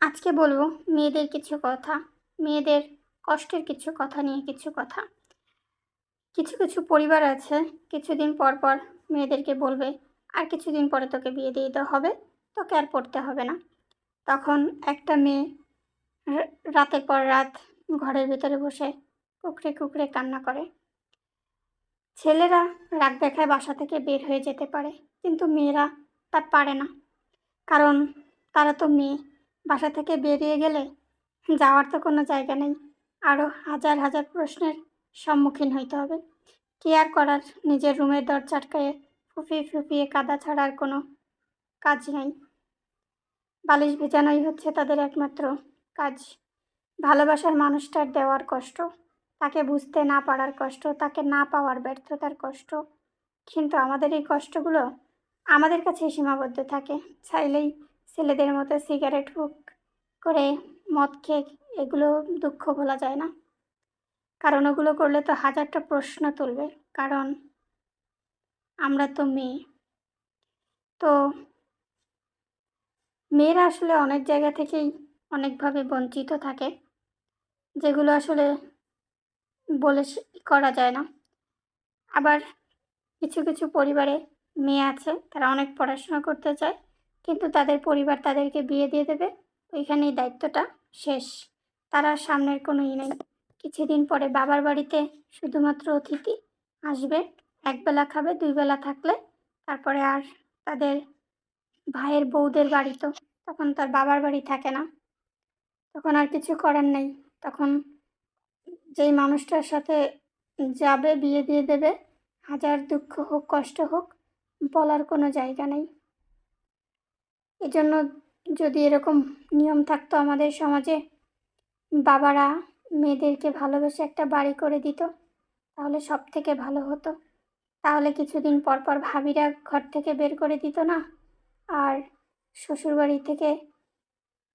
আজকে বলব মেয়েদের কিছু কথা, মেয়েদের কষ্টের কিছু কথা নিয়ে কিছু কথা। কিছু কিছু পরিবার আছে, কিছুদিন পর পর মেয়েদেরকে বলবে, আর কিছুদিন পরে তোকে বিয়ে দিয়ে দেওয়া হবে, তোকে আর পড়তে হবে না। তখন একটা মেয়ে রাতের পর রাত ঘরের ভিতরে বসে কুকড়ে কুকড়ে কান্না করে। ছেলেরা রাগ দেখায় বাসা থেকে বের হয়ে যেতে পারে, কিন্তু মেয়েরা তা পারে না, কারণ তারা তো মেয়ে। বাসা থেকে বেরিয়ে গেলে যাওয়ার তো কোনো জায়গা নেই। আরও হাজার হাজার প্রশ্নের সম্মুখীন হইতে হবে। কেয়ার করার? নিজের রুমের দরজা আটকায়ে ফুপিয়ে ফুপিয়ে কাদা ছাড়ার কোনো কাজ নেই। বালিশ ভেজানোই হচ্ছে তাদের একমাত্র কাজ। ভালোবাসার মানুষটার দেওয়ার কষ্ট, তাকে বুঝতে না পারার কষ্ট, তাকে না পাওয়ার ব্যর্থতার কষ্ট। কিন্তু আমাদের এই কষ্টগুলো আমাদের কাছে সীমাবদ্ধ থাকে। চাইলেই ছেলেদের মতো সিগারেট হুক করে মদ খেয়ে এগুলো দুঃখ ভোলা যায় না। কারণ ওগুলো করলে তো হাজারটা প্রশ্ন তুলবে। কারণ আমরা তো মেয়ে। তো মেয়েরা আসলে অনেক জায়গা থেকেই অনেকভাবে বঞ্চিত থাকে। যেগুলো আসলে বলে করা যায় না। আবার কিছু কিছু পরিবারে মেয়ে আছে, তারা অনেক পড়াশোনা করতে চায়। কিন্তু তাদের পরিবার তাদেরকে বিয়ে দিয়ে দেবে। ওইখানেই দায়িত্বটা শেষ। তারা সামনের কোনো ই নেই। কিছুদিন পরে বাবার বাড়িতে শুধুমাত্র অতিথি আসবে। একবেলা খাবে দুই বেলা থাকলে। তারপরে আর তাদের ভাইয়ের বউদের বাড়ি তো। তখন তার বাবার বাড়ি থাকে না। তখন আর কিছু করার নেই। তখন যেই মানুষটার সাথে যাবে, বিয়ে দিয়ে দেবে, হাজার দুঃখ হোক, কষ্ট হোক, বলার কোনো জায়গা নেই। এজন্য যদি এরকম নিয়ম থাকতো আমাদের সমাজে, বাবারা মেয়েদেরকে ভালোবেসে একটা বাড়ি করে দিত, তাহলে সব থেকে ভালো হতো। তাহলে কিছুদিন পর পর ভাবিরা ঘর থেকে বের করে দিত না? আর শ্বশুরবাড়ি থেকে,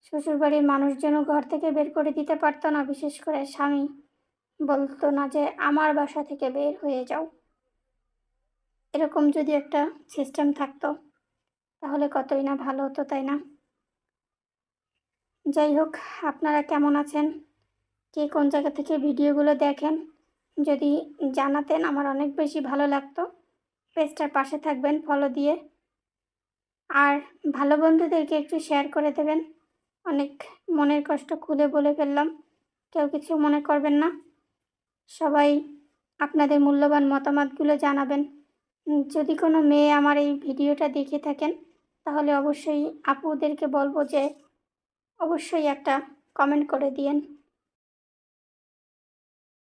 শ্বশুরবাড়ির মানুষজনও ঘর থেকে বের করে দিতে পারতো না, বিশেষ করে স্বামী। বলতো না যে, আমার বাসা থেকে বের হয়ে যাও। এরকম যদি একটা সিস্টেম থাকতো তাহলে কতই না ভালো হতো, তাই না? যাই হোক, আপনারা কেমন আছেন? কে কোন জায়গা থেকে ভিডিওগুলো দেখেন? যদি জানাতেন আমার অনেক বেশি ভালো লাগতো। পেজটার পাশে থাকবেন ফলো দিয়ে। আর ভালো বন্ধুদেরকে একটু শেয়ার করে দেবেন। অনেক মনের কষ্ট খুলে বলে ফেললাম। কেউ কিছু মনে করবেন না। সবাই আপনাদের মূল্যবান মতামতগুলো জানাবেন। যদি কোনো মেয়ে আমার এই ভিডিওটা দেখে থাকেন তাহলে অবশ্যই আপুদেরকে বলব যে অবশ্যই একটা কমেন্ট করে দিয়েন।